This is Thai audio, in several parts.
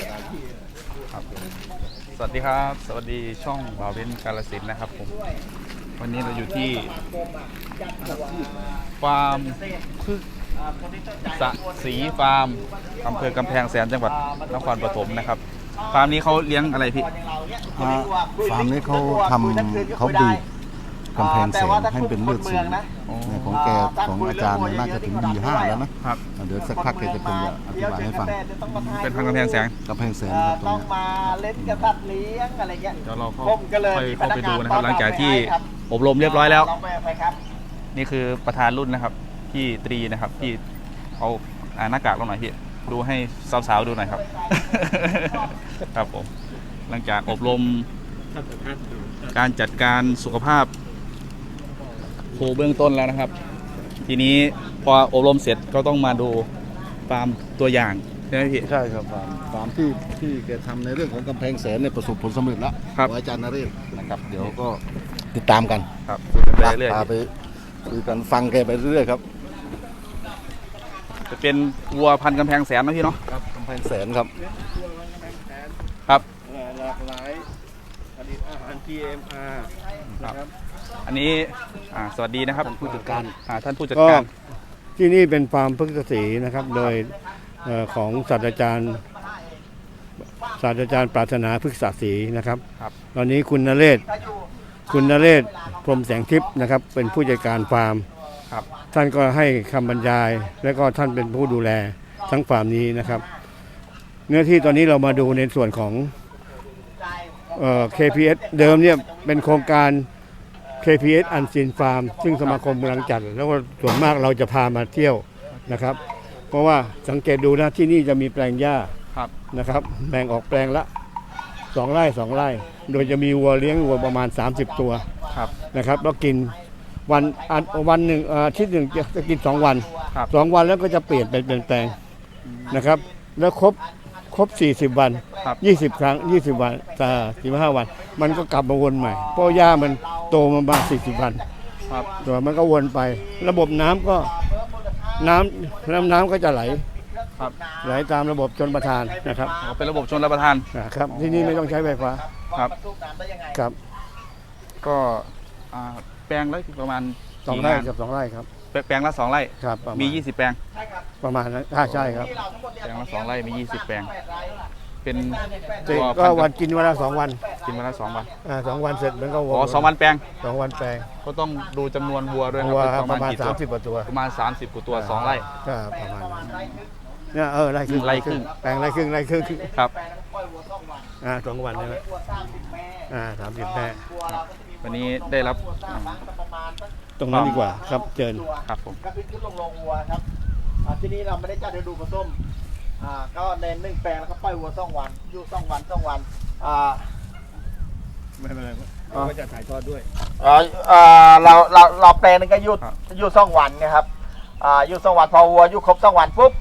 ครับสวัสดีครับ สวัสดีช่องบาวเวนกาลสินธุ์นะครับผม วันนี้เราอยู่ที่ฟาร์มพึกษะศรีฟาร์มอำเภอกำแพงแสนจังหวัดนครปฐมนะครับ ฟาร์มนี้เขาเลี้ยงอะไรพี่อ่าฟาร์มนี้เขาทำเขาบีบกำแพงแสนให้เป็นเลือดสูง เนี่ยของแกของอาจารย์เนี่ยน่าจะถึง B5 แล้วนะครับเดี๋ยวสักพักแกจะเป็นอธิบายให้ฟังเป็นพันธุ์กำแพงแสนกำแพงแสนครับตรงต้องเนี้ย มาเล่นกับสัตว์เลี้ยงอะไรเงี้ย เดี๋ยวเราเข้าผมก็เลยค่อยมีเข้าไปดูนะครับพนักงานหลังจากที่ต้อนรับอบรมเรียบร้อยแล้วลองไปไปครับนี่คือประธานรุ่นนะครับพี่ตรีนะครับพี่เอาอ่าหน้ากากลงหน่อยพี่ดูให้สาวๆดูหน่อยครับ ครับผมหลังจากอบรมการจัดการสุขภาพ โคเบื้องต้นแล้วนะครับ ทีนี้พออบรมเสร็จก็ต้องมาดูฟาร์มตัวอย่างใช่ไหมพี่ ใช่ครับฟาร์มฟาร์มที่ที่แกทำในเรื่องของกำแพงแสนเนี่ยประสบผลสำเร็จแล้วครับ ของอาจารย์นเรศนะครับ เดี๋ยวก็ติดตามกันครับไปเรื่อยพาไปคุยกันฟังแกไปเรื่อยๆครับๆจะเป็นวัวพันธุ์กำแพงแสนนะพี่เนาะครับกำแพงแสนครับ ครับ หลากหลายผลิตอาหาร GMR นะครับ อันนี้อ่าสวัสดีนะครับท่านผู้จัดการ อ่าท่านผู้จัดก็การ ที่นี่เป็นฟาร์มพฤกษศรีนะครับ โดยเอ่อของศาสตราจารย์ศาสตราจารย์ปรารถนาพฤกษศรีนะครับ ครับ ตอนนี้คุณนเรศคุณนเรศพรหมแสงทิพย์นะครับ เป็นผู้จัดการฟาร์ม ครับ ท่านก็ให้คำบรรยาย และก็ท่านเป็นผู้ดูแลทั้งฟาร์มนี้นะครับ เนื้อที่ตอนนี้เรามาดูในส่วนของเอ่อ KPS เดิมเนี่ยเป็นโครงการ KPS อันซินฟาร์มซึ่งสมาคมกำลังจัด แล้วก็ส่วนมากเราจะพามาเที่ยวนะครับ เพราะว่าสังเกตดูนะที่นี่จะมีแปลงหญ้าครับ นะครับแบ่งออกแปลงละสองไร่สองไร่ โดยจะมีวัวเลี้ยงวัวประมาณ 30 ตัวครับ นะครับแล้วกินวันอันวันหนึ่งเอ่ออาทิตย์หนึ่งจะจะกินสองวันครับ สองวันแล้วก็จะเปลี่ยนเป็นเปลี่ยนแปลงนะครับ แล้วครบ ครบ 40 วัน ครับ 20 ครั้ง 20 วันตา15 วัน มันก็กลับมาวนใหม่ เพราะหญ้ามันโตมาบ้าง40 วันครับ ตัวมันก็วนไป ระบบน้ำก็น้ำน้ำน้ำก็จะไหลครับ ไหลตามระบบชนประทานนะครับอ๋อเป็นระบบชนรับประทานนะครับ ที่นี่ไม่ต้องใช้ไฟฟ้าครับ ครับก็อ่าแปลงละประมาณสองกี่ไร่งานกับสองไร่ครับ แปลงแปลงละสองไร่ ครับประาณมี 20 แปลง ประมาณนั้นอ่าใช่ครับแปลงละสองไร่มี 20 แปลง เป็นเจ็ดตัวก็พันวันธุ์กินวันละสองวันกินวันละสองวันอ่าสองวันเสร็จมันก็วอ๋อสองวันแปลง สองวันแปลงก็ต้องดูจำนวนวัวด้วยควัวรับประมาณกี่สาตัมวสิบกว่าตัวประมาณ 30กว่าตัวสองไร่ ก็ประมาณนั้นเนี่ยเออไร่ครึ่งไร่ครึ่ง แปลงไร่ครึ่งไร่ครึ่งครับ อ่าสองวันใช่ไหมอ่าสามสิบแม่วันนี้ได้รับอ่า ตรงนั้นดีกว่าครับเจิญครับผมก็คือขึ้นลงลงวัวครับอ่าที่นี้เราไม่ได้จัดฤดูผสมอ่าก็ในหนึ่งแปลงแล้วก็ปล่อยวัวสองวันอยู่สองวันสองวันอ่า ไม่เป็นไรอ๋อก็จะถ่ายทอดด้วย เอ่อเอ่อเราเราเราแปลงนึงก็หยุดหยุดสองวันนะครับอ่าหยุดสองวันพอวัวหยุดครบสองวันปุ๊บ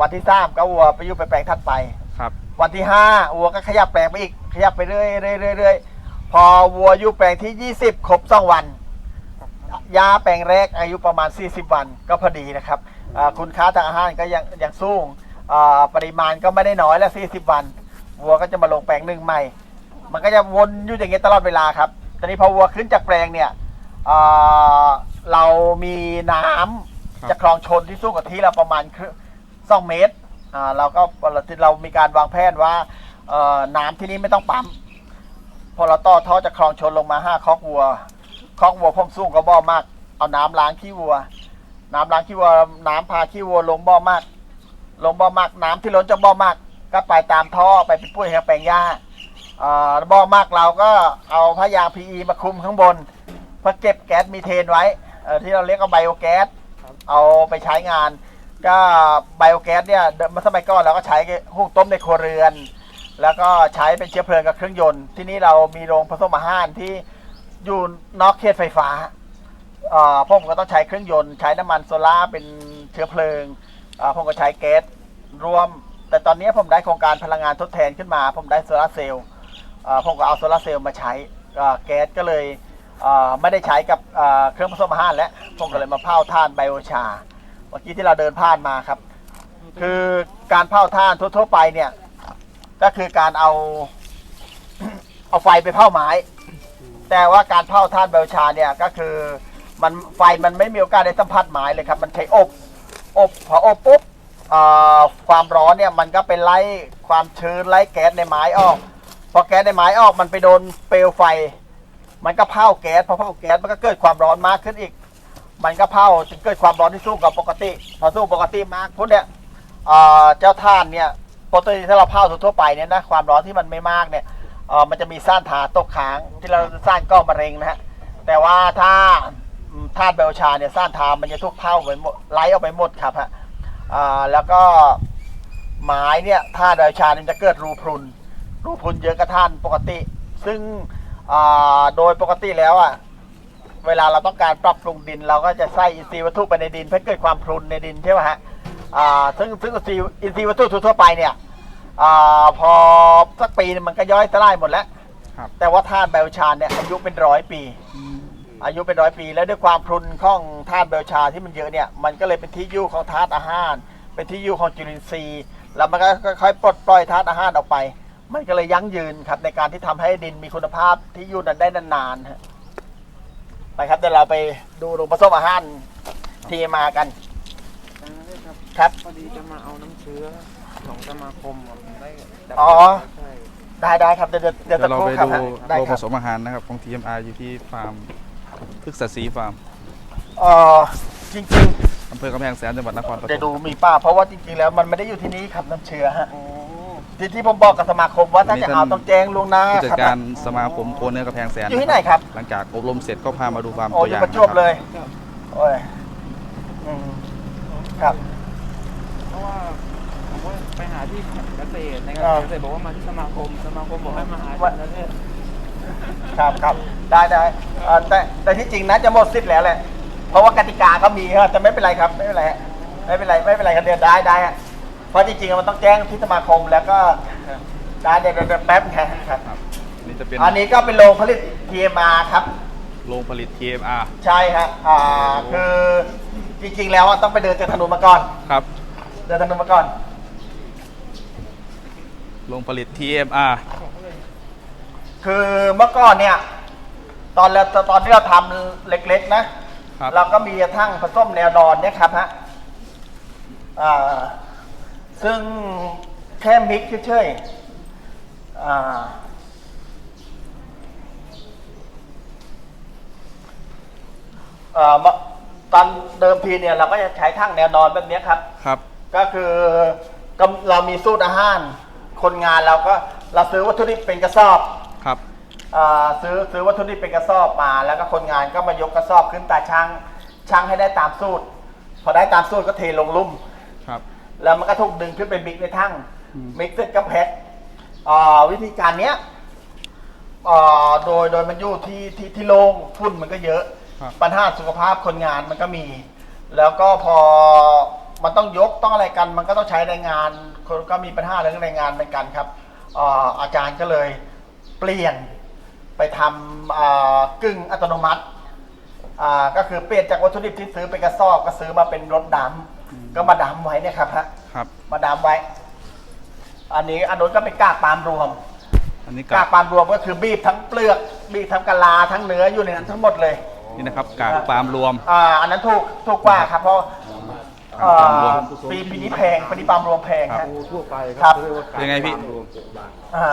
วันที่สามก็วัวไปหยุดไปแปลงถัดไป ครับ วันที่ห้าวัวก็ขยับแปลงไปอีกขยับไปเรื่อยเรื่อยเรื่อยเรื่อยพอวัวอยู่แปลงที่ยี่สิบครบสองวัน ยาแปลงแรกอายุประมาณ 40 วันก็พอดีนะครับอ่าคุณค่าทางอาหารก็ยังยังสูงอ่าปริมาณก็ไม่ได้น้อยแล้ว 40 วันวัวก็จะมาลงแปลงหนึ่งใหม่ มันก็จะวนอยู่อย่างเงี้ยตลอดเวลาครับ ตอนนี้พอวัวขึ้นจากแปลงเนี่ยเอ่อเรามีน้ำครับจากคลองชนที่สู้กับที่เราประมาณครึ่งสองเมตรอ่าเราก็เรามีการวางแผนว่าเอ่อน้ำที่นี้ไม่ต้องปั๊ม พอเราต่อท่อจากคลองชนลงมาห้าคอกวัว คอกวัวพ่มสูงก็บ่อมาก เอาน้ำล้างขี้วัว น้ำล้างขี้วัว น้ำพาขี้วัวลงบ่อมาก ลงบ่อมาก น้ำที่ล้นจากบ่อมาก ก็ไปตามท่อไปเป็นปุ้ยให้แปลงหญ้าอ่าบ่อมากเราก็เอาผ้ายาง PE มาคุมข้างบนเพื่อเก็บแก๊สมีเทนไว้เอ่อที่เราเรียกว่าไบโอแก๊สเอาไปใช้งาน ก็ไบโอแก๊สเนี่ยเดิมสมัยก่อนเราก็ใช้หุงต้มในครัวเรือน แล้วก็ใช้เป็นเชื้อเพลิงกับเครื่องยนต์ ที่นี้เรามีโรงผสมอาหารที่ อยู่นอกเขตไฟฟ้าเอ่อผมก็ต้องใช้เครื่องยนต์ ใช้น้ำมันโซล่าร์เป็นเชื้อเพลิงเอ่อผมก็ใช้แก๊สรวม แต่ตอนนี้ผมได้โครงการพลังงานทดแทนขึ้นมา ผมได้โซลาร์เซลล์เอ่อผมก็เอาโซลาร์เซลล์มาใช้เอ่อแก๊สก็เลยเอ่อไม่ได้ใช้กับเอ่อเครื่องผสมอาหารแล้วผมก็เลยมาเผาถ่านไบโอชา เมื่อกี้ที่เราเดินผ่านมาครับ คือการเผาถ่านทั่วๆไปเนี่ย ก็คือการเอา เอาไฟไปเผาไม้ แต่ว่าการเผาธาตุเบลชาเนี่ยก็คือมันไฟมันไม่มีโอกาสได้สัมผัสไม้เลยครับ มันใช้อบอบพออบปุ๊บความร้อนเนี่ยมันก็ไปไล่ความชื้นไล่แก๊สในไม้ออกพอแก๊สในไม้ออกมันไปโดนเปลวไฟ มันก็เผาแก๊สพอเผาแก๊สมันก็เกิดความร้อนมากขึ้นอีก มันก็เผาจนเกิดความร้อนที่สู้กับปกติ พอสู้ปกติมากพวกเนี้ยเจ้าท่านเนี่ยปกติถ้าเราเผาทั่วไปเนี่ยนะความร้อนที่มันไม่มากเนี่ย เออมันจะมีซ่านถาตกค้างที่เราซ่านก้อมะเร็งนะฮะแต่ว่าถ้าธาตุเบลชาเนี่ยซ่านทามันจะทุกเผาไปหมดไล่ออกไปหมดครับฮะแล้วก็ไม้เนี่ยธาตุเบลชาเนี่ยจะเกิดรูพรุน รูพรุนเยอะกระท่านปกติ ซึ่งโดยปกติแล้วอะเวลาเราต้องการปรับปรุงดิน เราก็จะใส่อินทรีย์วัตถุไปในดินเพื่อเกิดความพรุนในดินใช่ไหมฮะซึ่งซึ่งอินทรีย์วัตถุทั่วไปเนี่ย อาพอสักปีนึงมันก็ย่อยสลายหมดแล้ว ครับ แต่ว่าธาตุเบลชาเนี่ยอายุเป็นร้อยปีอายุเป็นร้อยปี แล้วด้วยความพรุนของธาตุเบลชาที่มันเยอะเนี่ยมันก็เลยเป็นที่อยู่ของธาตุอาหาร เป็นที่อยู่ของจุลินทรีย์ แล้วมันก็ค่อยๆปลดปล่อยธาตุอาหารออกไป มันก็เลยยั่งยืนครับในการที่ทำให้ดินมีคุณภาพที่อยู่นั้นได้นานๆฮะไปครับเดี๋ยวเราไปดูโรงผสมอาหารที่มากัน ครับ พอดีจะมาเอาน้ำเชื้อ ของสมาคมอะผมได้ดับอ๋อ ใช่ได้ได้ครับเดี๋ยวเดี๋ยวเดี๋เดี๋ยยววจะเราครู่ไปครับดูฮะได้โรงคผรับสมอาหารนะครับของ TMR อยู่ที่ฟาร์มพฤกษศรีฟาร์มเออจริงอำเภอกำแพงแสนจังหวัดนครปๆฐเดี๋ยวมดูมีป้าเพราะว่าจริงๆแล้วมันไม่ได้อยู่ที่นี้ครับน้ำเชื้อฮะที่ที่ผมบอกกับสมาคมว่าถ้าจะเอาต้องแจ้งล่วงหน้าผู้จัดครับการสมาคมโคเนื้อกำแพงแสนอยู่ที่ไหนครับ หลังจากอบรมเสร็จก็พามาดูฟาร์มโอ้ตัวยออย่างประจวบนะคเลรับยโอ้ยอืมครับ เพราะว่า ผมว่าไปหาที่เกษตรในการอ่าเกษตรบอกว่ามาที่สมาคม สมาคมบอกให้มาหาว่าที่ประเทศครับครับได้ได้เอ่อแต่แต่ที่จริงนะจะหมดสิทธิ์แล้วแหละ เพราะว่ากติกาก็มีครับแต่ไม่เป็นไรครับไม่เป็นไรฮะไม่เป็นไรไม่เป็นไรครับเดี๋ยวได้ได้ฮะเพราะจริงๆมันต้องแจ้งที่สมาคมแล้วก็ได้เดี๋ยวเดี๋ยวเดี๋ยวแป๊บครับครับครับนี่จะเป็นอันนี้ก็เป็นโรงผลิต TMR ครับ โรงผลิต TMR ใช่ฮะอ่าคือจริงๆแล้วอะต้องไปเดินจากถนนมาก่อน ครับ เดินถนนมาก่อน โรงผลิต TMR คือเมื่อก่อนเนี่ย ตอนเราตอนที่เราทำเล็กๆ นะ ครับเราก็มีกระทั่งผสมแนวนอนเนี่ยครับฮะอ่าซึ่งแค่มิกซ์เฉยๆอ่าเอ่อเมื่อตอนเดิมทีเนี่ยเราก็จะใช้ทั้งแนวนอนแบบเนี้ยครับ ครับ ก็คือก็เรามีสูตรอาหาร คนงานเราก็เราซื้อวัตถุดิบเป็นกระสอบครับอ่าซื้อซื้อวัตถุดิบเป็นกระสอบมา แล้วก็คนงานก็มายกกระสอบขึ้นตาช่างช่างให้ได้ตามสูตร พอได้ตามสูตรก็เทลงลุ่ม ครับ แล้วมันก็ถูกดึงขึ้นไปมิกในทั้งอืม มิกเสร็จก็แพ็คอ่าวิธีการเนี้ยอ่าโดยโดยมันอยู่ที่ที่ที่โล่งฝุ่นมันก็เยอะ ครับ ปัญหาสุขภาพคนงานมันก็มี แล้วก็พอ มันต้องยกต้องอะไรกัน มันก็ต้องใช้แรงงานคนก็มีปัญหาเรื่องแรงงานเหมือนกันครับอ่าอาจารย์ก็เลยเปลี่ยนไปทำอ่ากึ่งอัตโนมัติอ่าก็คือเปลี่ยนจากวัตถุดิบที่ซื้อเป็นกระสอบก็ซื้อมาเป็นรถดำก็มาดำไว้เนี่ยครับฮะครับมาดำไว้ อันนี้อันนู้นก็เป็นกากปาล์มรวมอันนี้กากากปาล์มรวมก็คือบีบทั้งเปลือก บีบทั้งกะลาทั้งเนื้ออยู่ในนั้นทั้งหมดเลยนี่นะครับกากปาล์มรวมอ่าอันนั้นถูกถูกกว่าครับเพราะ กากปาล์มรวมอ่าปีปีนี้แพงปีนี้ปาล์มรวมแพงครับฮะทั่วไปครับเป็นไงพี่อ่า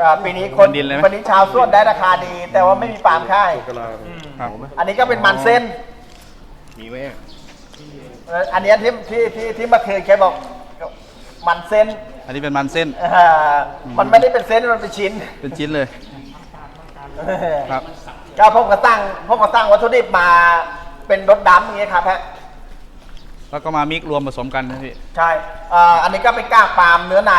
อ่าปีนี้คนดินเลยไหมวันนี้ชาวสวนได้ราคาดี แต่ว่าไม่มีปาล์มค่ายครับ อันนี้ก็เป็นมันเส้น มีไหมเอ่ออันเนี้ยที่ที่ที่ที่เมื่อคืนแกบอกมันเส้นอันนี้เป็นมันเส้นอ่ามันไม่ได้เป็นเส้นมันเป็นชิ้นเป็นชิ้นเลยครับ ก็พวกกระตั้งพวกกระตั้งวัตถุดิบมาเป็นรถดำอย่างเงี้ยครับฮะ แล้วก็มามิกรวมผสมกันนะพี่ใช่อ่าอันนี้ก็เป็นกากปาล์มเนื้อใน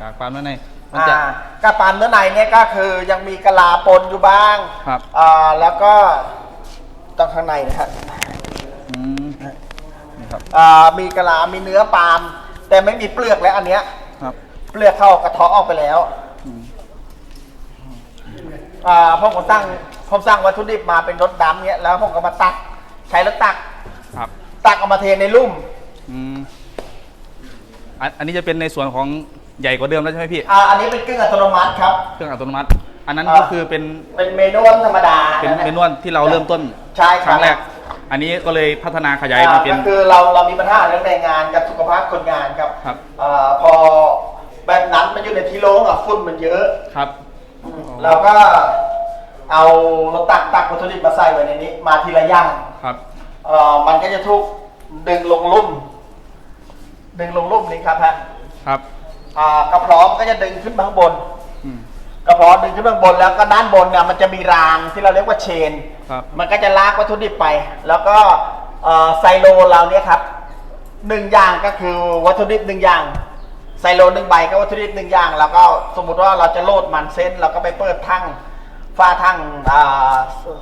กากปาล์มนั่นเองมันจะ อ่ากากปาล์มเนื้อในเนี่ยก็คือยังมีกะลาปนอยู่บ้างครับ อ่าแล้วก็ต้องข้างในนะครับอืมนี่ครับอ่ามีกะลา มีเนื้อปาล์มแต่ไม่มีเปลือกแล้วอันเนี้ย ครับเปลือกเข้ากระเทาะออกไปแล้วอืมอ่าพวกผมสร้างผมสร้างวัตถุดิบมาเป็นรถดำเนี่ยแล้วผมก็มาตัก ใช้รถตักครับ ตักเอามาเทในลุ่มอืมอันอันนี้จะเป็นในส่วนของใหญ่กว่าเดิมแล้วใช่ไหมพี่ อ่าอันนี้เป็นเครื่องอัตโนมัติครับ เครื่องอัตโนมัติ อันนั้นอ่าก็คือเป็นเป็นเมนูธรรมดาเป็นะเมนวลที่เราเริ่มต้นใช่ครั้งแรก อันนี้ก็เลยพัฒนาขยายมาเป็น ก็คือเราเรามีปัญหาเรื่องแรงงานกับสุขภาพคนงานครับครับ อ่าพอแบบนั้นมันอยู่ในที่โล่งอะฝุ่นมันเยอะ ครับ เราก็เอาเราตักตักวัตถุดิบมาใส่ไว้ในนี้ มาทีละอย่าง ครับเอ่อมันก็จะถูกดึงลงลุ่ม ดึงลงลุ่มนี้ครับฮะครับอ่ากระเพาะมันก็จะดึงขึ้นมาข้างบนอืม กระเพาะดึงขึ้นมาข้างบนแล้วก็ด้านบนเนี่ยมันจะมีรางที่เราเรียกว่าเชน ครับ มันก็จะลากวัตถุดิบไป แล้วก็เอ่อไซโลเราเนี่ยครับหนึ่งอย่างก็คือวัตถุดิบหนึ่งอย่างไซโลหนึ่งใบก็วัตถุดิบหนึ่งอย่าง แล้วก็สมมุติว่าเราจะโลดมันเส้น เราก็ไปเปิดทั้งฝ้าทั้งอ่า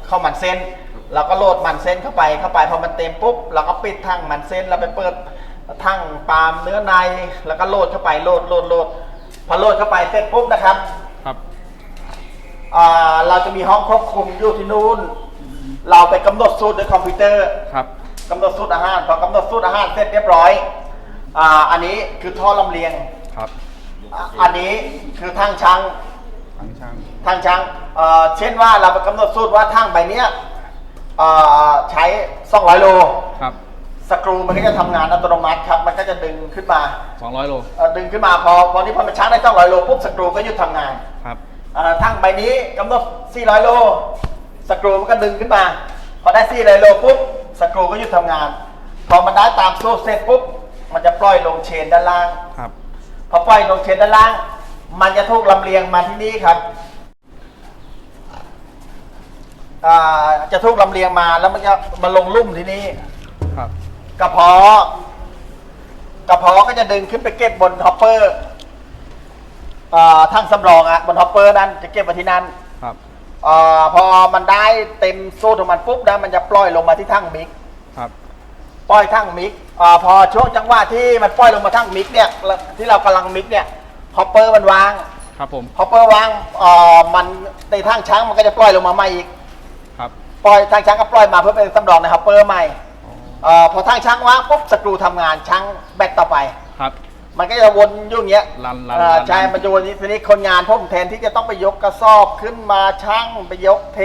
เข้ามันเส้น เราก็โลดมันเส้นเข้าไปเข้าไปพอมันเต็มปุ๊บเราก็ปิดทั้งมันเส้นเราไปเปิดทั้งปาล์มเนื้อในแล้วก็โลดเข้าไปโลดโลดโลดพอโลดเข้าไปเสร็จปุ๊บนะครับครับอ่าเราจะมีห้องควบคุมอยู่ที่นู่น เราไปกำหนดสูตรด้วยคอมพิวเตอร์ครับกำหนดสูตรอาหารพอกำหนดสูตรอาหารเสร็จเรียบร้อยอ่าอันนี้คือท่อลำเลียงครับอะอันนี้คือทางช้างทั้งช่างทางช้างเอ่อเช่นว่าเราไปกำหนดสูตรว่าทางใบเนี้ยเอ่อใช้200โล ครับสกรูมันก็จะทำงานอัตโนมัติครับ มันก็จะดึงขึ้นมา200โลเอ่อดึงขึ้นมาพอพอนี้พอมันช้างได้200โลปุ๊บสกรูก็หยุดทำงานครับ อ่าทั้งใบนี้กำหนด400 โล สกรูมันก็ดึงขึ้นมา พอได้400โลปุ๊บสกรูก็หยุดทำงาน พอมันได้ตามสูตรเสร็จปุ๊บมันจะปล่อยลงเชนด้านล่าง ครับ พอปล่อยลงเชนด้านล่าง มันจะถูกลำเลียงมาที่นี่ครับ อ่าจะถูกลำเลียงมาแล้วมันจะมาลงลุ่มที่นี่ครับ กระเพาะกระเพาะก็จะดึงขึ้นไปเก็บบนฮอปเปอร์อ่าทั้งสำรองอะบนฮอปเปอร์นั้นจะเก็บไว้ที่นั่นครับอาพอมันได้เต็มสูตรของมันปุ๊บนะมันจะปล่อยลงมาที่ทั้งมิกครับ ปล่อยทั้งมิกอาพอช่วงจังหวะที่มันปล่อยลงมาทั้งมิกเนี่ยที่เรากำลังมิกเนี่ยฮอปเปอร์มันวางครับผม ฮอปเปอร์วางอ่ามันในทางช้างมันก็จะปล่อยลงมาใหม่อีกครับ ปล่อยทางช้างก็ปล่อยมาเพื่อเป็นสำรองในฮอปเปอร์ใหม่อาพอทางช้างว่างปุ๊บสกรูทำงานช้างแบตต่อไป ครับ มันก็จะวนอยู่อย่างเงี้ยลันลันอ่าลัน ใช่มันจะวนทีนี้คนงานพวกผมแทนที่จะต้องไปยกกระสอบขึ้นมาช่างไปยกเท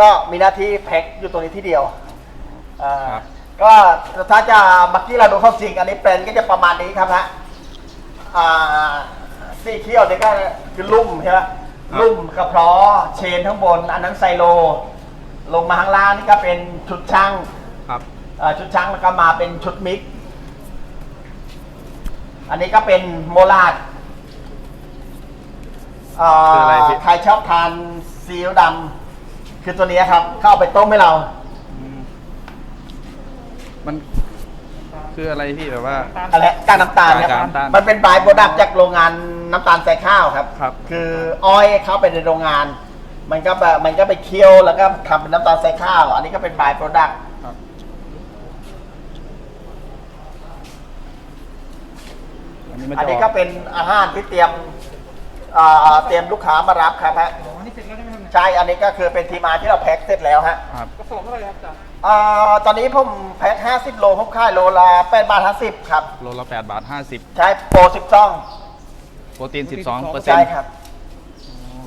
ก็มีหน้าที่แพ็คอยู่ตรงนี้ที่เดียวอ่าครับ ก็ถ้าจะเมื่อกี้เราดูข้อจริง อันนี้เป็นก็จะประมาณนี้ครับฮะอ่าสี่เขี้ยวนี่ก็คือลุ่มใช่ไหมลุ่มกระเพาะเชนข้างบน อันนั้นไซโล ลงมาข้างล่างนี่ก็เป็นชุดช่างครับอ่าชุดช่างแล้วก็มาเป็นชุดมิก อันนี้ก็เป็นโมลาดอ่าคืออะไรพี่ ใครชอบทานซีอิ๊วดำคือตัวนี้ครับเข้าเอาไปต้มให้เรา อืมมันคืออะไรพี่แบบว่า อะไรกากน้ำตาลครับกากน้ำตาลมันเป็นบายโปรดักต์จากโรงงานน้ำตาลใส่ข้าวครับ ครับ คืออ้อยเข้าไปในโรงงาน มันก็แบบมันก็ไปเคี่ยวแล้วก็ทำเป็นน้ำตาลใส่ข้าว อันนี้ก็เป็นบายโปรดักต์ครับ อันนี้มันอันจะนี้อก็อกเป็นอาหารที่เตรียมอ่าเตรียมลูกค้ามารับครับฮะอ๋อนี่เสร็จแล้วใช่ไหมครับเนี่ยใช่อันนี้ก็คือเป็นทีมาที่เราแพ็คเสร็จแล้วฮะครับ กระสอบเท่าไหร่ครับอาจารย์อ่าตอนนี้ผมแพ็ค50 โลผมขายโลละ8บาท50ครับโลละ8บาท50ใช้โปร10ซ่องโปรตีน 12เปอร์เซ็นใช่ต์ครับ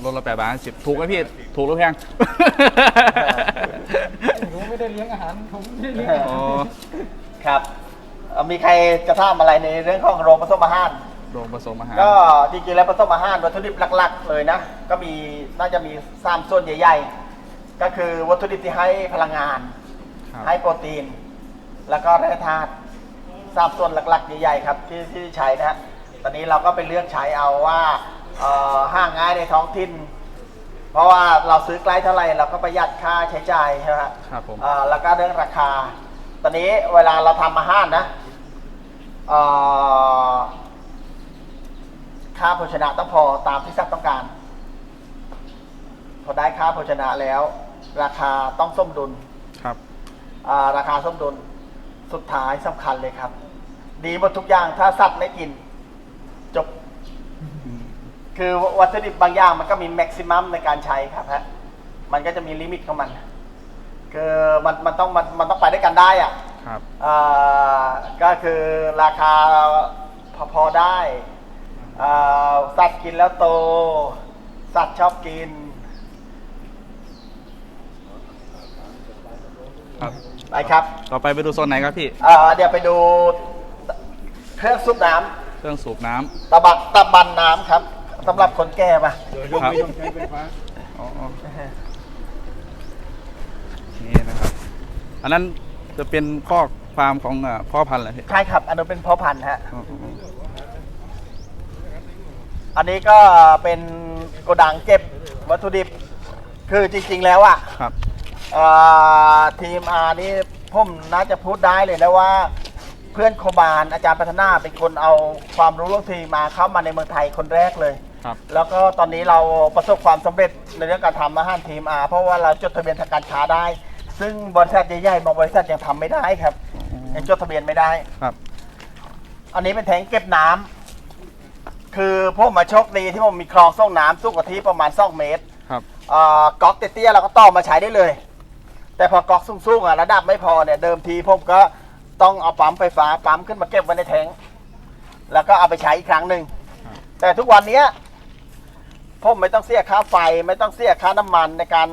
โลละ8บาท50ถูกไหมพี่ ถูกหรือแพงหนูไม่ได้เลี้ยงอาหารผมไม่ได้เลี้ยงอาหาร อ๋อ ครับเอ่อมีใครจะถามอะไรในเรื่องของโรงผสมอาหาร โรงผสมอาหาร ก็จริงๆแล้วผสมอาหารวัตถุดิบหลักๆ เลยนะ ก็มีน่าจะมีสามส่วนใหญ่ ๆ ก็คือวัตถุดิบที่ให้พลังงาน ครับ ให้โปรตีน แล้วก็แร่ธาตุสามส่วนหลักๆ ใหญ่ๆครับที่ที่ใช้นะฮะตอนนี้เราก็ไปเลือกใช้เอาว่า เอ่อห้างง่ายในท้องถิ่น เพราะว่าเราซื้อใกล้เท่าไหร่เราก็ประหยัดค่าใช้จ่ายใช่ไหมฮะครับผมอ่าแล้วก็เรื่องราคา ตอนนี้เวลาเราทำอาหารนะเอ่อค่าโภชนะต้องพอตามที่สัตว์ต้องการ พอได้ค่าโภชนะแล้ว ราคาต้องสมดุล ครับ อ่าราคาสมดุลสุดท้ายสำคัญเลยครับ ดีหมดทุกอย่างถ้าสัตว์ไม่กินจบ คือวัตถุดิบบางอย่างมันก็มีแม็กซิมัมในการใช้ครับฮะมันก็จะมีลิมิตของมัน คือมันมันต้องมันมันต้องไปด้วยกันได้อะครับอ่าก็คือราคาพอพอได้อ่าสัตว์กินแล้วโต สัตว์ชอบกินครับ ไปครับต่อไปไปดูโซนไหนครับพี่อ่าเดี๋ยวไปดูเครื่องซุปน้เครื่องสูบน้ำำตะบักตะบันน้ำครับ สำหรับคนแก่ปะครับอ๋ออ๋อนี่นะครับ อันนั้นจะเป็นคอกฟาร์มของอ่าพ่อพันธุ์เหรอพี่ใช่ครับ อันนั้นเป็นเพาะพันธุ์ฮะอ๋ออ๋ออันนี้ก็เป็นโกดังเก็บวัตถุดิบ คือจริงๆแล้วอะครับอ่าทีมอานี่ผมน่าจะพูดได้เลยนะว่า เพื่อนโคบานอาจารย์พัฒนาเป็นคนเอาความรู้เรื่องทีมมาเข้ามาในเมืองไทยคนแรกเลย ครับแล้วก็ตอนนี้เราประสบความสำเร็จในเรื่องการทำอาหารทีมอาเพราะว่าเราจดทะเบียนทางการค้าได้ ซึ่งบริษัทใหญ่ๆบางบริษัทยังทำไม่ได้ครับยังจดทะเบียนไม่ได้ ครับ อันนี้เป็นแทงเก็บน้ำคือพวกมาโชคดีที่ผมมีคลองส่งน้ำสู้กับที่ประมาณ2เมตรครับอ่าก๊อกเตี้ยๆเราก็ต่อมาใช้ได้เลย แต่พอก๊อกสูงๆอะระดับไม่พอเนี่ยเดิมทีผมก็ต้องเอาปั๊มไฟฟ้าปั๊มขึ้นมาเก็บไว้ในแทงแล้วก็เอาไปใช้อีกครั้งหนึ่งแต่ทุกวันเนี้ย ผมไม่ต้องเสียค่าไฟไม่ต้องเสียค่าน้ำมันในการ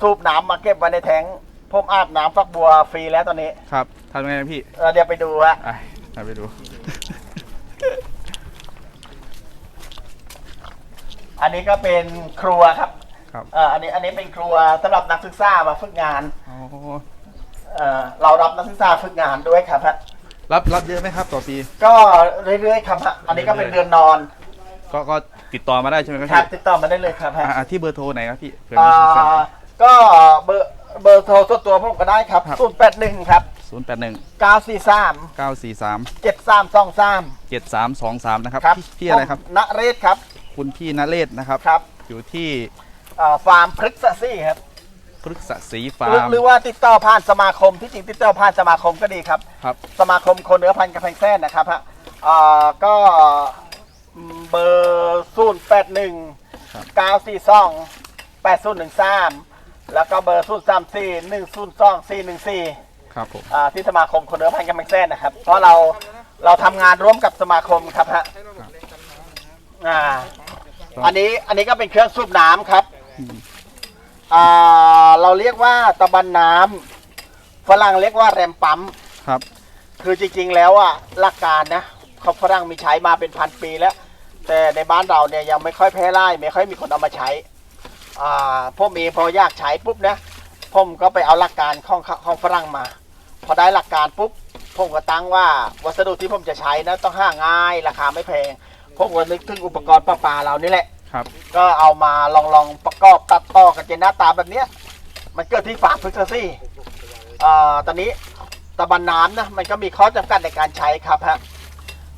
สูบน้ำมาเก็บไว้ในแทงผมอาบน้ำฟักบัวฟรีแล้วตอนนี้ครับทำยังไงนะพี่เออเดี๋ยวไปดูฮะไอ้ไปดู อันนี้ก็เป็นครัวครับครับ เอออันนี้อันนี้เป็นครัวสำหรับนักศึกษามาฝึกงานอ๋อเออเรารับนักศึกษาฝึกงานด้วยครับฮะรับรับเยอะไหมครับต่อปี ก็เรื่อยๆครับฮะอันนี้ก็เป็นเรือนนอน ก็ก็ติดต่อมาได้ใช่ไหมครับครับพี่ติดต่อมาได้เลยครับฮะอ่าที่เบอร์โทรไหนครับพี่เผื่ออ่มีคนสั่งาก็เบอร์เบอร์โทรส่วนตัวผมก็ได้ครับครับ0 8 1ครับศูนย์แปดหนึ่ง943 เก้าสี่สาม7323 เจ็ดสามสองสามนะครับครับพี่พี่อะไรครับ ผมณเรศครับคุณพี่นเรศนะครับ ครับอยู่ที่อ่าฟาร์มพฤกษซี่ครับพฤกษศรีหฟารือร์มหรือว่าติดต่อผ่านสมาคมที่จริงติดต่อผ่านสมาคมก็ดีครับ ครับ สมาคมคนเนื้อพันธุ์กระแพงแซ่นนะครับฮะอ่าก็ เบอร์ศูนย์แปดหนึ่งเก้าสี่สองแปดศูนย์หนึ่งสามแล้วก็เบอร์ศูนย์สามสี่หนึ่งศูนย์สองสี่หนึ่งสี่ครับผมอ่าที่สมาคมคนเนื้อพันธุ์กระแพงแซ่นนะครับ เพราะเราเราทำงานร่วมกับสมาคมครับฮะอ่าอันนี้อันนี้ก็เป็นเครื่องสูบน้ำครับอ่าเราเรียกว่าตะบันน้ำฝรั่งเรียกว่าแรมปั๊มครับ คือจริงๆแล้วอะหลักการนะเขาฝรั่งมีใช้มาเป็นพันปีแล้ว แต่ในบ้านเราเนี่ยยังไม่ค่อยแพร่หลายไม่ค่อยมีคนเอามาใช้อ่าผมเองพออยากใช้ปุ๊บนะผมก็ไปเอาหลักการของของฝรั่งมา พอได้หลักการปุ๊บผมก็ตั้งว่าวัสดุที่ผมจะใช้นะต้องหาง่ายราคาไม่แพงผมก็นึกถึงอุปกรณ์ประปาเรานี่แหละครับ ก็เอามาลองลองประกอบตัดต่อกันจนหน้าตาแบบเนี้ยมันเกิดที่ฝาพึกซ์ซี่อ่าตอนนี้ตะบันน้ำนะมันก็มีข้อจำกัดในการใช้ครับฮะ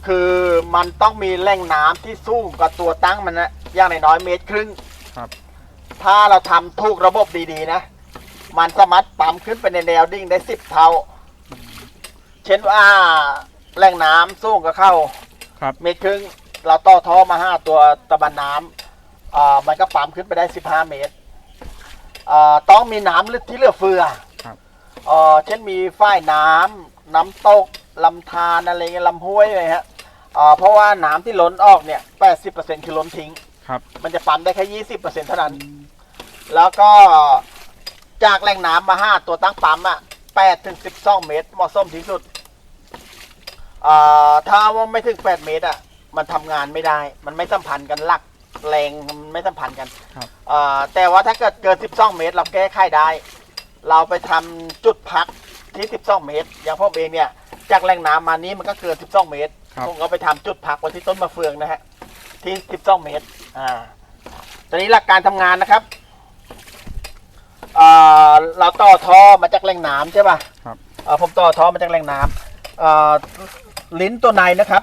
คือมันต้องมีแหล่งน้ำที่สูงกว่าตัวตั้งมันนะอย่างน้อยๆเมตรครึ่งครับ ถ้าเราทำถูกระบบดีๆนะ มันสามารถปั๊มขึ้นไปในแนวดิ่งได้สิบเท่า เช่นว่าแหล่งน้ำสูงก็เข้าครับ เมตรครึ่ง เราต่อท่อมาห้าตัวตะบันน้ำอ่ามันก็ปั๊มขึ้นไปได้15เมตรอ่าต้องมีน้ำลึกที่เหลือเฟือครับ เอ่อเช่นมีฝ้ายน้ำน้ำตก ลำธารอะไรเงี้ยลำห้วยอะไรฮะอ่าเพราะว่าน้ำที่ล้นออกเนี่ย80%คือล้นทิ้ง ครับมันจะปั๊มได้แค่20%เท่านั้น แล้วก็จากแหล่งน้ำมาห้าตัวตั้งปั๊มอะ8ถึง12เมตรเหมาะสมที่สุดอ่าถ้าว่าไม่ถึง8เมตรอะมันทำงานไม่ได้ มันไม่สัมพันธ์กันหลักแรงมันไม่สัมพันธ์กันครับ อ่าแต่ว่าถ้าเกิดเกิน12เมตร เราแก้ไขได้ เราไปทำจุดพักที่12เมตร อย่างพ่อเองเนี่ย จากแหล่งน้ำมานี้มันก็เกิน 12 เมตรครับ ผมก็ไปทำจุดพักไว้ที่ต้นมะเฟืองนะฮะที่ 12 เมตร อ่า ตอนนี้หลักการทำงานนะครับอ่าเราต่อท่อมาจากแหล่งน้ำใช่ป่ะครับ อ่าผมต่อท่อมาจากแหล่งน้ำอ่าลิ้นตัวในนะครับ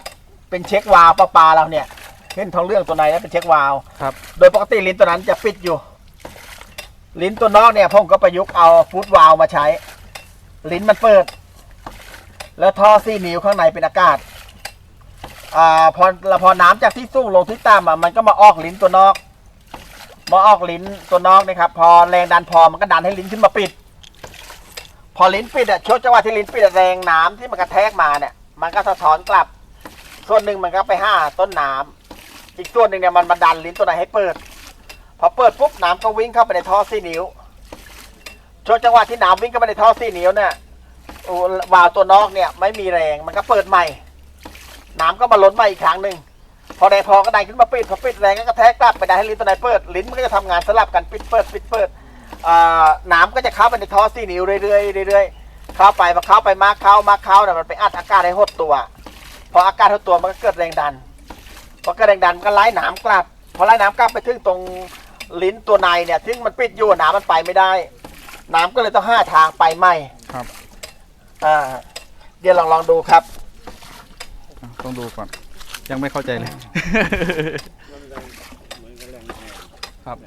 เป็นเช็ควาล์วประปาเราเนี่ยเห็นทองเรื่องตัวในนะเป็นเช็ควาล์ว ครับ โดยปกติลิ้นตัวนั้นจะปิดอยู่ ลิ้นตัวนอกเนี่ยผมก็ประยุกต์เอาฟูดวาล์วมาใช้ ลิ้นมันเปิด แล้วท่อซี่นิ้วข้างในเป็นอากาศอ่าพอพอน้ำจากที่สูงลงที่ต่ำอะมันก็มาออกลิ้นตัวนอก มาออกลิ้นตัวนอกนะครับ พอแรงดันพอมันก็ดันให้ลิ้นขึ้นมาปิด พอลิ้นปิดอะช่วงจังหวะที่ลิ้นปิดแรงน้ำที่มันกระแทกมาเนี่ย มันก็สะท้อนกลับ ส่วนหนึ่งมันก็ไปห้าต้นน้ำอีกส่วนหนึ่งเนี่ยมันมาดันลิ้นตัวไหนให้เปิด พอเปิดปุ๊บน้ำก็วิ่งเข้าไปในท่อสี่นิ้วช่วงจังหวะที่น้ำวิ่งเข้าไปในท่อสี่นิ้วเนี่ย วาล์วตัวนอกเนี่ยไม่มีแรงมันก็เปิดใหม่ น้ำก็มาล้นใหม่อีกครั้งหนึ่งพอแรงพอก็ดันขึ้นมาปิดพอปิดแรงก็กระแทกกลับไปดันให้ลิ้นตัวไหนเปิดลิ้นมันก็จะทำงานสลับกันปิดเปิดปิดเปิดอ่าน้ำก็จะเข้าไปในท่อสี่นิ้วเรื่อยๆเรื่อยๆเข้าไปพอเข้าไปมากเข้ามากเข้าเนี่ยมันไปอัดอากาศให้หดตัว พออากาศหดตัวมันก็เกิดแรงดันพอเกิดแรงดันมันก็ไล่น้ำกลับพอไล่น้ำกลับไปถึงตรงลิ้นตัวในเนี่ยซึ่งมันปิดอยู่น้ำมันไปไม่ได้ น้ำก็เลยต้องห้าทางไปใหม่ ครับ อ่าเดี๋ยวลองลองดูครับอะต้องดูก่อน ยังไม่เข้าใจเลย ครับ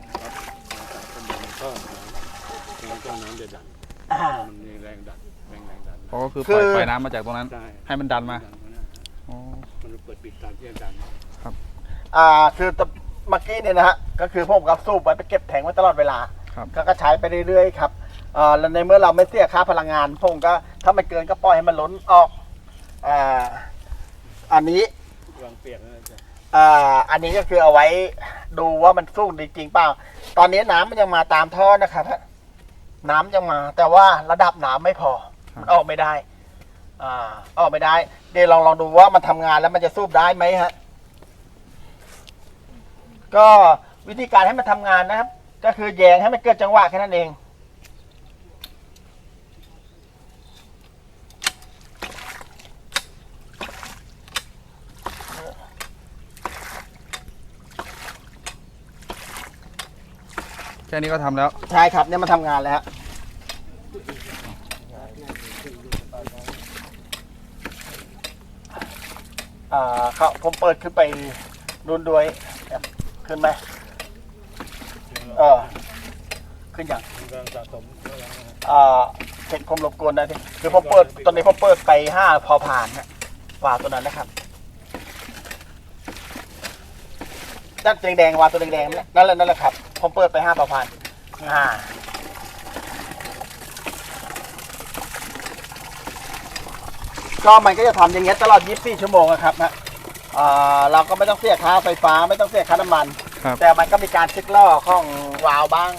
แล้วก็น้ำจะดันมันมีแรงดันแรงแรงดัน อ๋อก็คือคืปล่อยอปล่อยน้ำมาจากตรงนั้น ใช่ ให้มันดันมาดันมานะอ๋อ มันเปิดปิดตามที่ดันอ่าคือตะเมื่อกี้เนี่ยนะฮะก็คือผมกับสูบไว้ไปเก็บแทงไว้ตลอดเวลาครับ ก็ก็ใช้ไปเรื่อยๆครับ อ่าแล้วในเมื่อเราไม่เสียค่าพลังงานผมก็ถ้ามันเกินก็ปล่อยให้มันล้นออกอ่าอันนี้วางเปียกนะจ๊ะอ่าอันนี้ก็คือเอาไว้ดูว่ามันสู้จริงๆเปล่า ตอนนี้น้ำมันยังมาตามท่อนะครับน้ำยังมา แต่ว่าระดับน้ำไม่พอมันออกไม่ได้ อ่า ออกไม่ได้ เดี๋ยวลองลองดูว่ามันทำงานแล้วมันจะสูบได้ไหมฮะ ก็วิธีการให้มันทำงานนะครับ ก็คือแยงให้มันเกิดจังหวะแค่นั้นเอง แค่นี้ก็ทำแล้ว ใช่ครับเนี่ยมันทำงานแล้วฮะอ่าเขาผมเปิดขึ้นไปรุนด้วยขึ้นไหมเออขึ้นอย่างอ่าเช็คความรบกวนได้ที่คือผมเปิดตอนนี้ผมเปิดไปห้าพอผ่านฮะวาล์วตัวนั้นนะครับด้านแดงๆวาล์วตัวแดงๆนั่นแหละนั่นแหละครับ ผมเปิดไปห้าพอผ่านอ่าก็มันก็จะทำอย่างเงี้ยตลอด 24 ชั่วโมงอะครับนะอ่าเราก็ไม่ต้องเสียค่าไฟฟ้าไม่ต้องเสียค่าน้ำมัน ครับ แต่มันก็มีการเช็คล่อของวาล์วบ้าง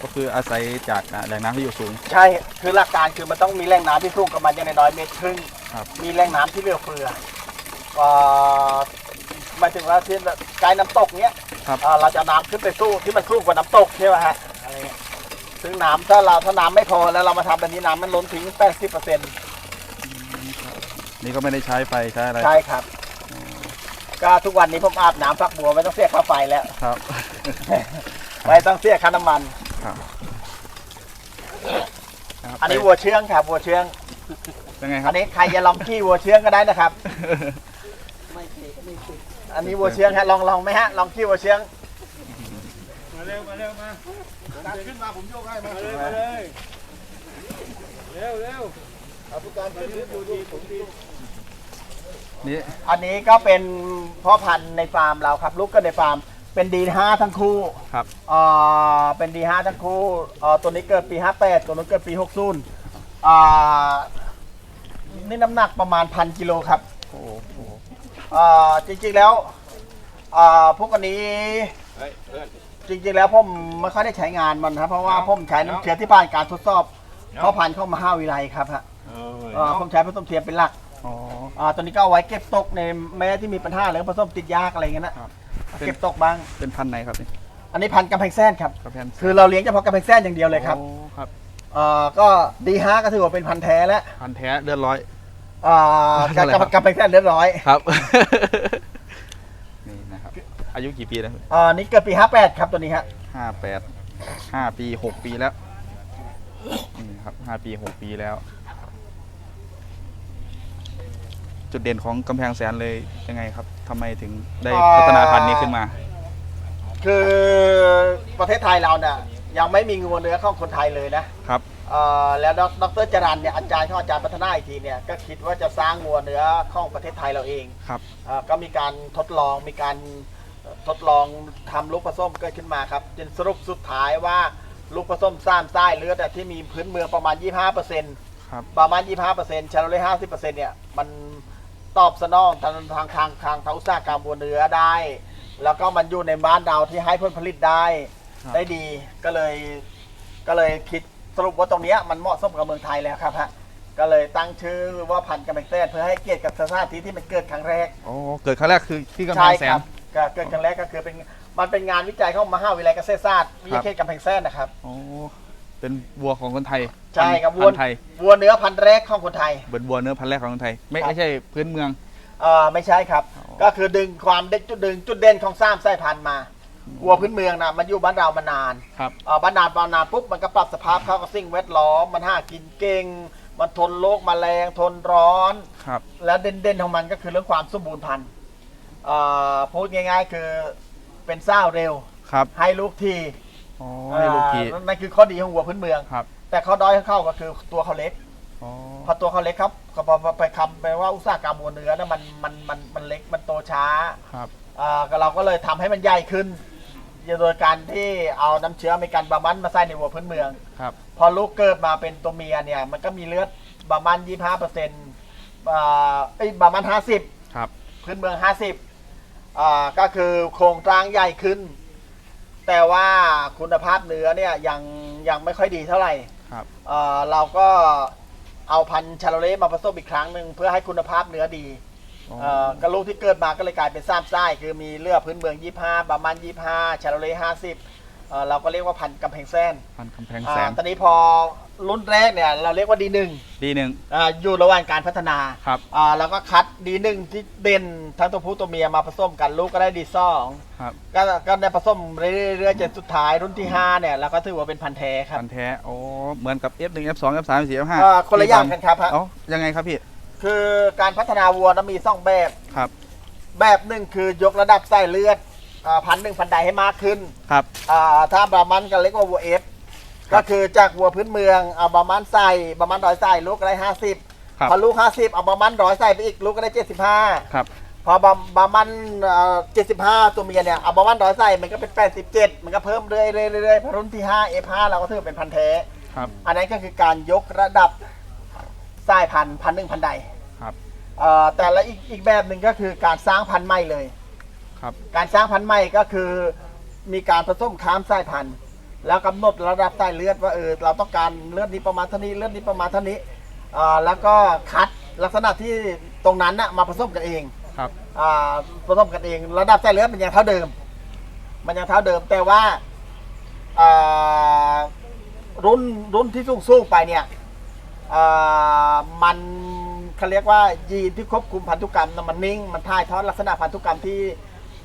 ก็คืออาศัยจากอ่าแหล่งน้ำที่อยู่สูง ใช่ คือหลักการคือมันต้องมีแหล่งน้ำที่สูงกับมันอย่างน้อยๆเมตรครึ่ง ครับ มีแหล่งน้ำที่เหลือเฟืออ่า หมายถึงว่าที่ใกล้น้ำตกเนี้ยครับ อ่าเราจะเอาน้ำขึ้นไปสู้ที่มันสู้กว่าน้ำตกใช่ไหมฮะอะไรเงี้ยซึ่งน้ำถ้าเราถ้าน้ำไม่พอแล้วเรามาทำแบบนี้น้ำมันล้นทิ้ง 80เปอร์เซ็นต์นี่ก็ไม่ได้ใช้ไฟใช้อะไรใช่ครับ ก็ทุกวันนี้ผมอาบน้ำฟักบัวไม่ต้องเสียค่าไฟแล้ว ครับ ไม่ต้องเสียค่าน้ำมัน ครับครับอันนี้วัวเชื่องครับวัวเชื่อง เป็นไงคอัรับนนี้ใครจะลองขี่วัวเชื่องก็ได้นะครับ อันนี้วัวเชื่องฮะลองลองไหมฮะลองขี่วัวเชื่องมาเร็วมาเร็วมาการขึ้นมาผมโยกให้มามาเลยมาเลยเร็วเร็วเอาผู้การขึ้นอยู่ดูผมดีนี่อันนี้ก็เป็นพ่อพันธุ์ในฟาร์มเราครับ ลูกก็ในฟาร์มเป็นดีห้าทั้งคู่ครับเอ่อเป็นดีห้าทั้งคู่เอ่อตัวนี้เกิดปี58ตัวนู้นเกิดปี60อ่านี่น้ำหนักประมาณพันกิโลครับโอ้โหอ่าจริงๆแล้วอ่าพวกอันนี้เฮ้ยเพื่อนจริงๆแล้วผมไม่ค่อยได้ใช้งานมันครับเพราะว่าผมใช้น้ำเชื้อที่ผ่านการทดสอบพ่อพันธุ์เข้ามหาวิทยาลัยครับฮะเอเอ่อผมใช้ผสมเทียมเป็นหลักอ๋ออ่าตัวนี้ก็เอาไว้เก็บตกในแม้ที่มีปัญหาเรื่องผสมติดยากอะไรเงี้ยนะครับ เก็บตกบ้าง เป็นพันธุ์ไหนครับนี่อันนี้พันธุ์กำแพงแซนครับ กระแพนคือเราเลี้ยงเฉพาะกำแพงแซนอย่างเดียวเลยครับโอ้ครับอ่าก็ดีฮะก็ถือว่าเป็นพันธุ์แท้แล้ว พันธุ์แท้เลือดร้อย อ่าเท่าไหร่ครับกำแพงแซนเรียบร้อยครับ นี่นะครับ อายุกี่ปีแล้วอ่านี่เกิดปี 58 ครับตัวนี้ฮะห้าแปดห้าปีหกปีแล้วนี่ครับห้าปีหกปีแล้ว จุดเด่นของกำแพงแสนเลยยังไงครับทำไมถึงได้พัฒนาพันธุ์นี้ขึ้นมา คือประเทศไทยเราเนี่ยยังไม่มีงูเนื้อของคนไทยเลยนะครับ เอ่อแล้วดดรจรันเนี่ยอาจารย์ของอาจารย์พัฒนาอีกทีเนี่ยก็คิดว่าจะสร้างงัวเนื้อของประเทศไทยเราเองครับ เอ่อก็มีการทดลองมีการทดลองทำลูกผสมเกิดขึ้นมาครับจนสรุปสุดท้ายว่าลูกผสมสามไส้เลือดอะที่มีพื้นเมืองประมาณ 25%ครับประมาณ 25%ชาโลเล่50%เนี่ยมันตอบสนองทางทางทางทางทางอุตสาหกรรมบัวเนื้อได้ แล้วก็มันอยู่ในบ้านเราที่ให้ผลผลิตได้ครับ ได้ดีก็เลย ก็เลยคิดส รุปว่าตรงเนี้ยมันเหมาะสมกับเมืองไทยแล้วครับฮะก็เลยตั้งชื่อว่าพันธุ์กำแพงแสนเพื่อให้เกียรติกับสถานที่ที่มันเกิดครั้งแรกโอ้เกิดครั้งแรกคือที่กำแพใช่งแสคนรับก็เกิดครั้งแรกก็คือเป็นมันเป็นงานวิจัยของมหาวิทยาลัยเกษตรศาสตร์วิทยาเขตกำแพงแสนนะครับ โอ้เป็นวัวของคนไทยใช่ครับพัวัวนธุ์ไทยวัวเนื้อพันธุ์แรกของคนไทย เบิดวัวเนื้อพันธุ์แรกของคนไทย ไม่ครับ ไม่ใช่พื้นเมือง เออไม่ใช่ครับ อ๋อ ก็คือดึงความเด่นจุดดึงจุดเด่นของสามสายพันธุ์มา วัวพื้นเมืองนะมันอยู่บ้านเรามานานครับเอ่อบ้านนานบ้านนานปุ๊บมันก็ปรับสภาพเข้ากับสิ่งแวดล้อมมันหากินเก่ง มันทนโรคแมลงทนร้อน ครับ และเด่นๆของมันก็คือเรื่องความสมบูรณ์พันธุ์เอ่อพูดง่ายๆคือเป็นเศร้าเร็ว ครับให้ลูกทีอ๋อให้ลูกทีอ่านั่นคือข้อดีของวัวพื้นเมือง ครับแต่ข้อด้อยของเขาก็คือตัวเขาเล็ก อ๋อพอตัวเขาเล็กครับก็พอไปคำไปว่าอุตสาหกรรมวัวเนื้อนะมันมันมันมันเล็กมันโตช้าครับ อ่าก็เราก็เลยทำให้มันใหญ่ขึ้น โดยการที่เอาน้ำเชื้ออเมริกันบามันมาใส่ในวัวพื้นเมือง ครับ พอลูกเกิดมาเป็นตัวเมียเนี่ย มันก็มีเลือดบามันยี่ห้าเปอร์เซ็นต์เอ้ยบามันห้าสิบครับ พื้นเมืองห้าสิบอ่าก็คือโครงร่างใหญ่ขึ้น แต่ว่าคุณภาพเนื้อเนี่ยยังยังไม่ค่อยดีเท่าไหร่ครับเอ่อเราก็เอาพันธุ์ชาโลเล่มาผสมอีกครั้งหนึ่งเพื่อให้คุณภาพเนื้อดีอ๋อ เอ่อกระลูกที่เกิดมาก็เลยกลายเป็นซ้ำไส้คือมีเลือดพื้นเมือง 25 บามัน 25 ชาโลเล่50เอ่อเราก็เรียกว่าพันธุ์กำแพงแสนพันธุ์กำแพงอ่าแสนตอนนี้พอรุ่นแรกเนี่ยเราเรียกว่าดีหนึ่งดีหนึ่งอ่าอยู่ระหว่างการพัฒนาครับ อ่าแล้วก็คัดดีหนึ่งที่เด่นทั้งตัวผู้ตัวเมียมาผสมกันลูกก็ได้ดีสองครับก็ก็ได้ผสมเรื่อยๆจนสุดท้ายรุ่นที่ห้าเนี่ยเราก็ถือว่าเป็นพันธุ์แท้ครับ พันธุ์แท้โอ้เหมือนกับ F1 F2 F3 F4 F5 อ่าคนละอย่างกันครับฮะ เอ้ายังไงครับพี่ คือการพัฒนาวัวนะมีสองแบบ ครับ แบบหนึ่งคือยกระดับไส้เลือดอ่าพันหนึ่งพันใดให้มากขึ้นครับอ่าถ้าบามันก็เล็กกว่าวัวเอฟครัก็บคือจากวัวพื้นเมืองเอาบามันใส่บามันร้อยใส่ลูกก็ได้ห้าสิบครับพอลูกห้าสิบเอาบามันร้อยใส่ไปอีกลูกก็ได้เจ็ดสิบห้าครับพอบาบามันเจ็ดสิบห้าตัวเมียเนี่ยเอาบามันร้อยใส่มันก็เป็นแปดสิบเจ็ดมันก็เพิ่มเรื่อยๆเรื่อยๆเรื่อยๆพอรุ่นที่ห้าเอฟห้าเราก็ถือว่าเป็นพันธุ์แท้ครับอันนั้นก็คือการยกระดับ สายพันธุ์พันหนึ่งพันใดครับเอ่อแต่ละอีกอีกแบบหนึ่งก็คือการสร้างพันธุ์ใหม่เลย ครับการสร้างพันธุ์ใหม่ก็คือมีการผสมข้ามสายพันธุ์ แล้วกำหนดระดับสายเลือดว่าเออเราต้องการเลือดนี้ประมาณเท่านี้เลือดนี้ประมาณเท่านี้อ่าแล้วก็คัดลักษณะที่ตรงนั้นนะมาผสมกันเองครับอ่าผสมกันเอง ระดับสายเลือดมันยังเท่าเดิม มันยังเท่าเดิมแต่ว่าอ่ารุ่นรุ่นที่สูงสูงๆไปเนี่ย อ่ามันเขาเรียกว่ายีนที่ควบคุมพันธุกรรมน่ะมันนิ่ง มันถ่ายทอดลักษณะพันธุกรรมที่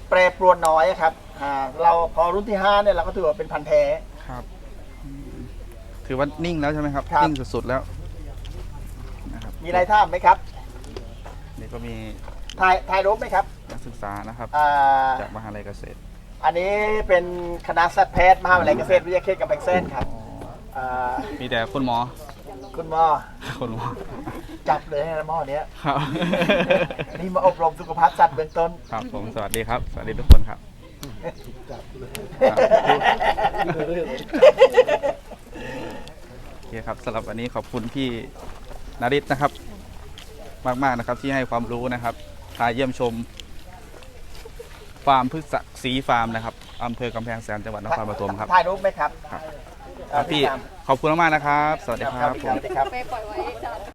แปรปรวนน้อยอะครับอ่าเราพอรุ่นที่ห้าเนี่ยเราก็ถือว่าเป็นพันธุ์แท้ ครับอืมถือว่านิ่งแล้วใช่ไหมครับ ครับ นิ่งสุดๆแล้วนะครับมีอะไรท่ามไหมครับนี่ก็มีถ่ายถ่ายรูปไหมครับนักศึกษานะครับ อ่าจากมหาลัยเกษตรอันนี้เป็นคณะสัตวแพทย์มหาวิทยาลัยเกษตรวิทยาเขตกำแพงแสนครับอ๋ออ่ามีแต่คุณหมอ คุณหมอคุณหมอจับเลยนะหมอเนี้ยครับนี่มาอบรมสุขภาพสัตว์เบื้องต้นครับผมสวัสดีครับ สวัสดีทุกคนครับโอเคครับสำหรับวันนี้ขอบคุณพี่นาริศนะครับ มากๆนะครับที่ให้ความรู้นะครับพาเยี่ยมชมฟาร์มพฤกษศรีฟาร์มนะครับอำเภอกำแพงแสนจังหวัดนครปฐมครับถ่ายรูปไหมครับ ครับอ่าพี่ขอบคุณมากๆนะครับ สวัสดีครับสผมวัสดีครับไปปล่อยไว้